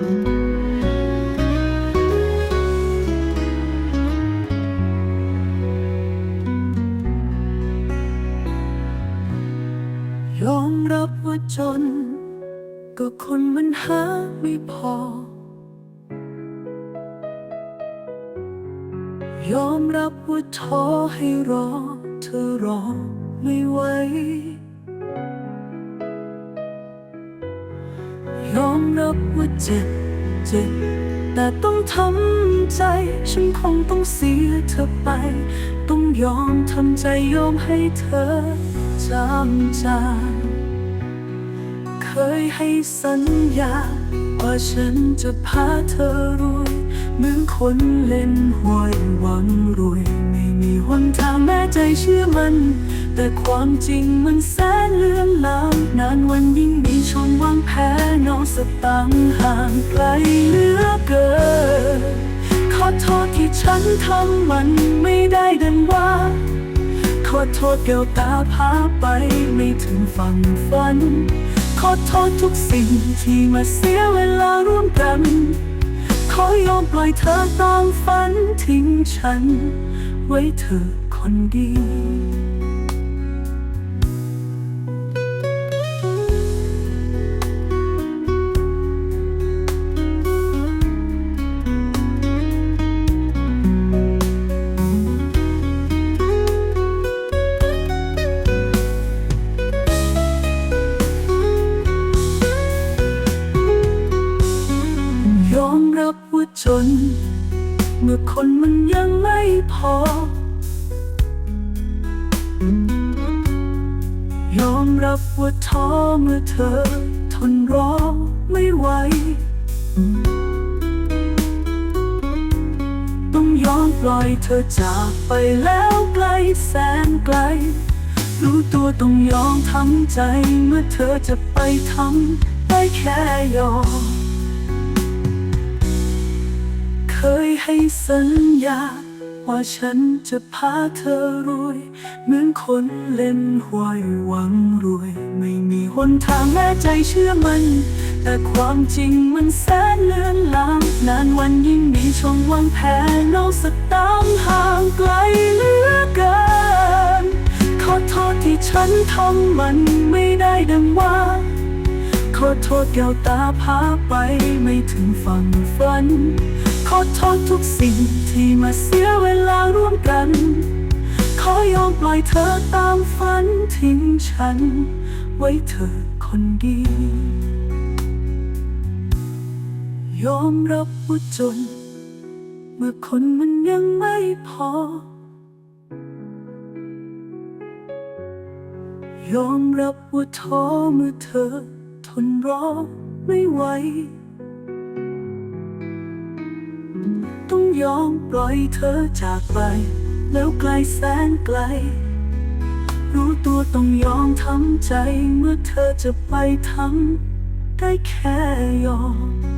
ยอมรับว่าจน ก็คนมันหาไม่พอ ยอมรับว่าท้อให้รอ เธอรอไม่ไหว ยอมรับว่าเจ็บเจ็บ แต่ต้องทำใจ ฉันคงต้องเสียเธอไป ต้องยอมทำใจยอมให้เธอจำจางเคยให้สัญญา ว่าฉันจะพาเธอรวยเหมือนคนเล่นหวยหวังรวย ไม่มีหนทางแม้ใจเชื่อมัน แต่ความจริงมันแสนเลือนลางนานวันยิ่ง ตังห่างไกลเหลือเกิน ขอโทษที่ฉันทำมันไม่ได้ดังว่า ขอโทษแก้วตาพาไปไม่ถึงฝั่งฝัน ขอโทษทุกสิ่งที่มาเสียเวลาร่วมกัน ขอยอมปล่อยเธอตามฝันทิ้งฉัน ไว้เธอคนดี จน เมื่อคนมันยังไม่พอ ยอมรับว่าท้อเมื่อเธอ ทนรอไม่ไหวต้องยอมปล่อยเธอจากไปแล้วไกลแสนไกล รู้ตัวต้องยอมทำใจเมื่อเธอจะไปทำได้แค่ยอม เคยให้สัญญา ว่าฉันจะพาเธอรวย เหมือนคนเล่นหวยหวังรวย ไม่มีหนทางแม้ใจเชื่อมัน แต่ความจริงมันแสนเลือนลางนานวันยิ่งมีช่องว่างแพ้นอกสตางค์ห่างไกลเหลือเกิน ขอโทษที่ฉันทำมันไม่ได้ดังว่า ขอโทษแก้วตาพาไปไม่ถึงฝั่งฝัน อโทษทุกสิ่งที่มาเสียเวลาร่วมกัน ขอยอมปล่อยเธอตามฝันทิ้งฉัน ไว้เธอคนดี ยอมรับว่าจน เมื่อคนมันยังไม่พอยอมรับว่าท้อเมื่อเธอทนรอไม่ไหว ยอมปล่อยเธอจากไป แล้วไกลแสนไกล รู้ตัวต้องยอมทำใจเมื่อเธอจะไปทำได้แค่ยอม